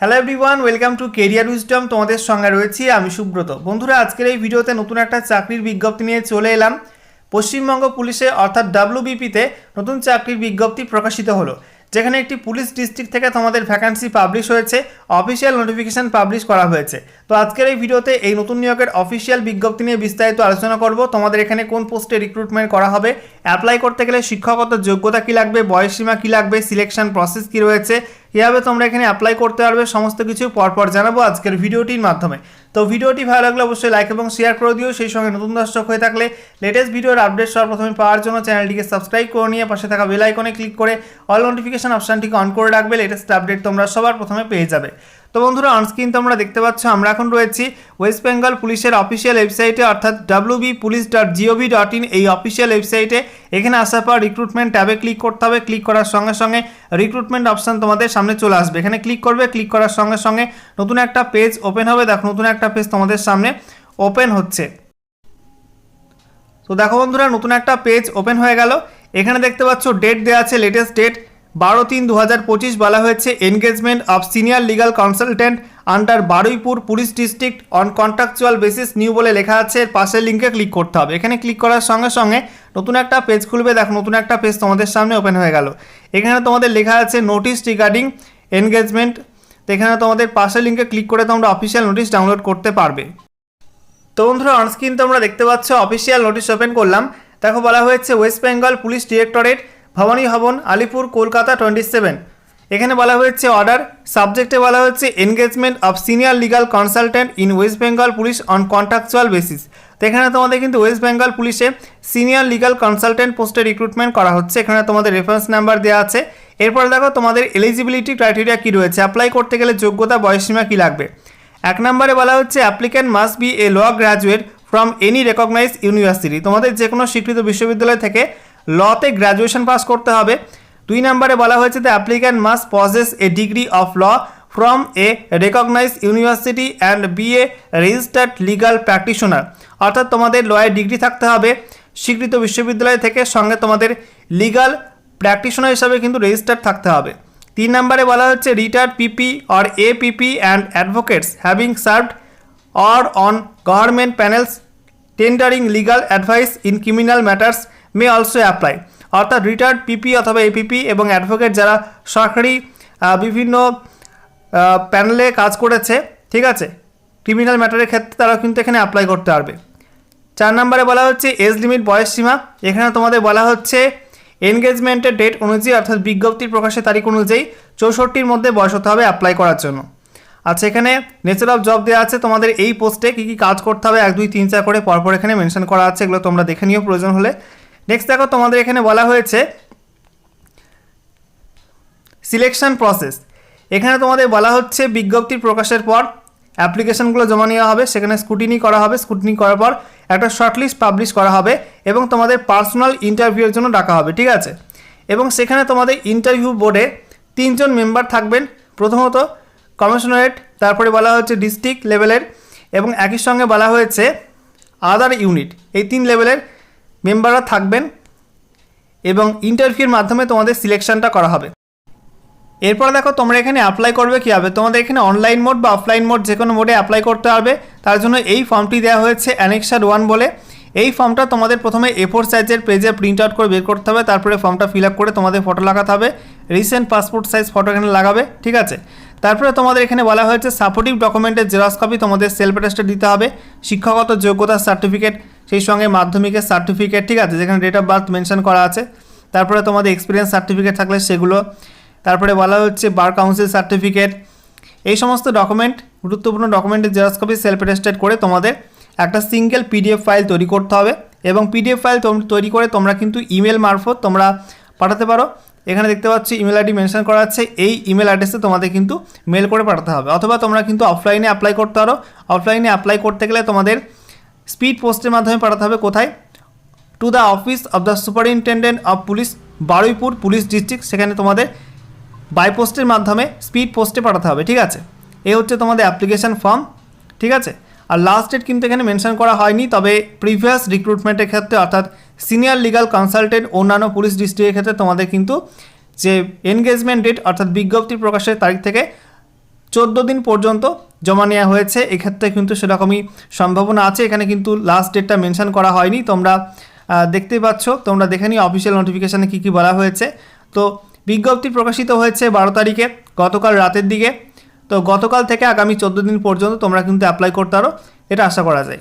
Hello everyone welcome to career wisdom তোমাদের সঙ্গে রয়েছি আমি সুব্রত। বন্ধুরা, আজকের এই ভিডিওতে নতুন একটা চাকরির বিজ্ঞপ্তি নিয়ে চলে এলাম। পশ্চিমবঙ্গ পুলিশে, অর্থাৎ ডাব্লিউবিপিতে নতুন চাকরির বিজ্ঞপ্তি প্রকাশিত হলো। যেখানে একটি পুলিশ ডিস্ট্রিক্ট থেকে তোমাদের ভ্যাকান্সি পাবলিশ হয়েছে অফিসিয়াল নোটিফিকেশন পাবলিশ করা হয়েছে। তো আজকের এই ভিডিওতে এই নতুন নিয়োগের অফিসিয়াল বিজ্ঞপ্তি নিয়ে বিস্তারিত আলোচনা করব। তোমাদের এখানে কোন পোস্টে রিক্রুটমেন্ট করা হবে অ্যাপ্লাই করতে গেলে শিক্ষাগত যোগ্যতা কী লাগবে, বয়সসীমা কী লাগবে সিলেকশন প্রসেস কী রয়েছে কীভাবে তোমরা এখানে অ্যাপ্লাই করতে পারবে সমস্ত কিছু পরপর জানাব আজকের ভিডিওটির মাধ্যমে। তো ভিডিওটি ভালো লাগলে অবশ্যই লাইক এবং শেয়ার করে দিও। সেই সঙ্গে নতুন দর্শক হয়ে থাকলে লেটেস্ট ভিডিওর আপডেট সবার প্রথমে পাওয়ার জন্য চ্যানেলটিকে সাবস্ক্রাইব করে নিয়ে পাশে থাকা বেল আইকনে ক্লিক করে অল নোটিফিকেশন অপশানটিকে অন করে রাখবে। লেটেস্ট আপডেট তোমরা সবার প্রথমে পেয়ে যাবে। তো বন্ধুরা অনস্ক্রিন তোমরা দেখতে পাচ্ছ, আমরা এখন রয়েছি ওয়েস্ট বেঙ্গল পুলিশের অফিসিয়াল ওয়েবসাইটে অর্থাৎ W B police dot G O V dot in এই অফিসিয়াল ওয়েবসাইটে এখানে আসার পর রিক্রুটমেন্ট ট্যাবে ক্লিক করতে হবে ক্লিক করার সঙ্গে সঙ্গে রিক্রুটমেন্ট অপশান তোমাদের সামনে চলে আসবে। এখানে ক্লিক করবে ক্লিক করার সঙ্গে সঙ্গে নতুন একটা পেজ ওপেন হবে। দেখো, নতুন একটা পেজ তোমাদের সামনে ওপেন হচ্ছে। তো দেখো বন্ধুরা, নতুন একটা পেজ ওপেন হয়ে গেল। এখানে দেখতে পাচ্ছ ডেট দেওয়া আছে লেটেস্ট ডেট বারো তিন দু হাজার পঁচিশ বলা হয়েছে engagement of senior legal consultant under Baruipur police district on contractual basis new বলে লেখা আছে। পাশের লিঙ্কে ক্লিক করতে হবে। এখানে ক্লিক করার সঙ্গে সঙ্গে নতুন একটা পেজ খুলবে। দেখো, নতুন একটা পেজ তোমাদের সামনে ওপেন হয়ে গেল। এখানে তোমাদের লেখা আছে নোটিশ রিগার্ডিং এনগেজমেন্ট এখানে তোমাদের পাশের লিঙ্কে ক্লিক করে তোমরা অফিসিয়াল নোটিশ ডাউনলোড করতে পারবে। তো বন্ধুরা অনস্ক্রিন তোমরা দেখতে পাচ্ছ অফিসিয়াল নোটিশ ওপেন করলাম। দেখো, বলা হয়েছে West Bengal police directorate Bhabani Bhavan, Alipore, Kolkata twenty seven এখানে বলা হয়েছে অর্ডার সাবজেক্টে বলা হচ্ছে engagement of senior legal consultant in West Bengal police on contractual basis তো এখানে তোমাদের কিন্তু ওয়েস্ট বেঙ্গল পুলিশে সিনিয়র লিগাল কনসালটেন্ট পোস্টে রিক্রুটমেন্ট করা হচ্ছে। এখানে তোমাদের রেফারেন্স নাম্বার দেওয়া আছে। এরপর দেখো তোমাদের এলিজিবিলিটি ক্রাইটেরিয়া কী রয়েছে। অ্যাপ্লাই করতে গেলে যোগ্যতা বয়সসীমা কী লাগবে? এক নম্বরে বলা হচ্ছে applicant must be a law graduate from any recognise university তোমাদের যে কোনো স্বীকৃত বিশ্ববিদ্যালয় থেকে লতে গ্র্যাজুয়েশন পাস করতে হবে। দুই নম্বরে বলা হয়েছে the applicant must possess a degree of law from a recognise university and be a registered legal practitioner অর্থাৎ তোমাদের লয়ের ডিগ্রি থাকতে হবে স্বীকৃত বিশ্ববিদ্যালয় থেকে, সঙ্গে তোমাদের লিগাল প্র্যাকটিশনার হিসাবে কিন্তু রেজিস্টার্ড থাকতে হবে। তিন নম্বরে বলা হচ্ছে retired PP or A PP and advocates having served or on government panels tendering legal advice in criminal matters may also apply অর্থাৎ রিটায়ার্ড পিপি অথবা এপিপি এবং অ্যাডভোকেট যারা সরকারি বিভিন্ন প্যানেলে কাজ করেছে, ঠিক আছে? ক্রিমিনাল ম্যাটারের ক্ষেত্রে তারা কিন্তু এখানে অ্যাপ্লাই করতে পারবে। চার নম্বরে বলা হচ্ছে এজ লিমিট বয়স সীমা। এখানে তোমাদের বলা হচ্ছে এনগেজমেন্টের ডেট অনুযায়ী, অর্থাৎ বিজ্ঞপ্তির প্রকাশের তারিখ অনুযায়ী চৌষট্টির মধ্যে বয়স হতে হবে অ্যাপ্লাই করার জন্য। আচ্ছা এখানে নেচার অফ জব দেওয়া আছে। তোমাদের এই পোস্টে কী কী কাজ করতে হবে? এক, দুই, তিন, চার করে পরপর এখানে মেনশন করা আছে। এগুলো তোমরা দেখে নিও প্রয়োজন হলে। নেক্সট দেখো তোমাদের এখানে বলা হয়েছে সিলেকশন প্রসেস এখানে তোমাদের বলা হচ্ছে বিজ্ঞপ্তি প্রকাশের পর অ্যাপ্লিকেশনগুলো জমা নেওয়া হবে, সেখানে স্কুটিনি করা হবে স্কুটিনি করার পর একটা শর্টলিস্ট পাবলিশ করা হবে এবং তোমাদের পার্সোনাল ইন্টারভিউয়ের জন্য ডাকা হবে, ঠিক আছে? এবং সেখানে তোমাদের ইন্টারভিউ বোর্ডে তিনজন মেম্বার থাকবেন। প্রথমত কমিশনারেট তারপরে বলা হচ্ছে ডিস্ট্রিক্ট লেভেলের এবং একই সঙ্গে বলা হয়েছে আদার ইউনিট এই তিন লেভেলের মেম্বাররা থাকবেন এবং ইন্টারভিউর মাধ্যমে তোমাদের সিলেকশনটা করা হবে। এরপর দেখো, তোমরা এখানে অ্যাপ্লাই করবে কীভাবে? তোমাদের এখানে অনলাইন মোড বা অফলাইন মোড যে কোনো মোডে অ্যাপ্লাই করতে হবে। তার জন্য এই ফর্মটি দেওয়া হয়েছে অ্যানেক্সার ওয়ান বলে। এই ফর্মটা তোমাদের প্রথমে এ ফোর সাইজের পেজে প্রিন্ট আউট করে বের করতে হবে। তারপরে ফর্মটা ফিল আপ করে তোমাদের ফটো লাগাতে হবে। রিসেন্ট পাসপোর্ট সাইজ ফটো এখানে লাগাবে, ঠিক আছে? তারপরে তোমাদের এখানে বলা হয়েছে সাপোর্টিভ ডকুমেন্টের জেরক্স কপি তোমাদের সেলফ অ্যাটেস্টেড দিতে হবে। শিক্ষাগত যোগ্যতার সার্টিফিকেট সেই সঙ্গে মাধ্যমিকের সার্টিফিকেট ঠিক আছে? যেখানে ডেট অফ বার্থ মেনশন করা আছে। তারপরে তোমাদের এক্সপিরিয়েন্স সার্টিফিকেট থাকলে সেগুলো। তারপরে বলা হচ্ছে বার কাউন্সিল সার্টিফিকেট এই সমস্ত ডকুমেন্ট গুরুত্বপূর্ণ ডকুমেন্টের জেরক্স কপি সেলফ অ্যাটেস্টেড করে তোমাদের একটা সিঙ্গেল পিডিএফ ফাইল তৈরি করতে হবে। এবং পিডিএফ ফাইল তৈরি করে তোমরা কিন্তু ইমেল মারফত তোমরা পাঠাতে পারো। এখানে দেখতে পাচ্ছি ইমেল আইডি মেনশন করা আছে। এই ইমেল অ্যাড্রেসে তোমাদের কিন্তু মেল করে পাঠাতে হবে। অথবা তোমরা কিন্তু অফলাইনে অ্যাপ্লাই করতে পারো। অফলাইনে অ্যাপ্লাই করতে গেলে তোমাদের স্পিড পোস্টের মাধ্যমে পাঠাতে হবে। কোথায়? To the office of the superintendent of police Baruipur police district সেখানে তোমাদের বাই পোস্টের মাধ্যমে স্পিড পোস্টে পাঠাতে হবে। ঠিক আছে? এ হচ্ছে তোমাদের অ্যাপ্লিকেশন ফর্ম ঠিক আছে? আর লাস্ট ডেট কিন্তু এখানে মেনশন করা হয়নি। তবে প্রিভিয়াস রিক্রুটমেন্টের ক্ষেত্রে, অর্থাৎ সিনিয়র লিগাল কনসালটেন্ট অন্যান্য পুলিশ ডিস্ট্রিক্টের ক্ষেত্রে তোমাদের কিন্তু যে এনগেজমেন্ট ডেট অর্থাৎ বিজ্ঞপ্তি প্রকাশের তারিখ থেকে চোদ্দ দিন পর্যন্ত জমা নেওয়া হয়েছে। এক্ষেত্রে কিন্তু সেরকমই সম্ভাবনা আছে। এখানে কিন্তু লাস্ট ডেটটা মেনশান করা হয়নি। তোমরা দেখতেই পাচ্ছ। তোমরা দেখে নিও অফিসিয়াল নোটিফিকেশানে কী কী বলা হয়েছে। তো বিজ্ঞপ্তি প্রকাশিত হয়েছে বারো তারিখে, গতকাল রাতের দিকে। তো গতকাল থেকে আগামী চোদ্দ দিন পর্যন্ত তোমরা কিন্তু অ্যাপ্লাই করতে পারো। এটা আশা করা যায়।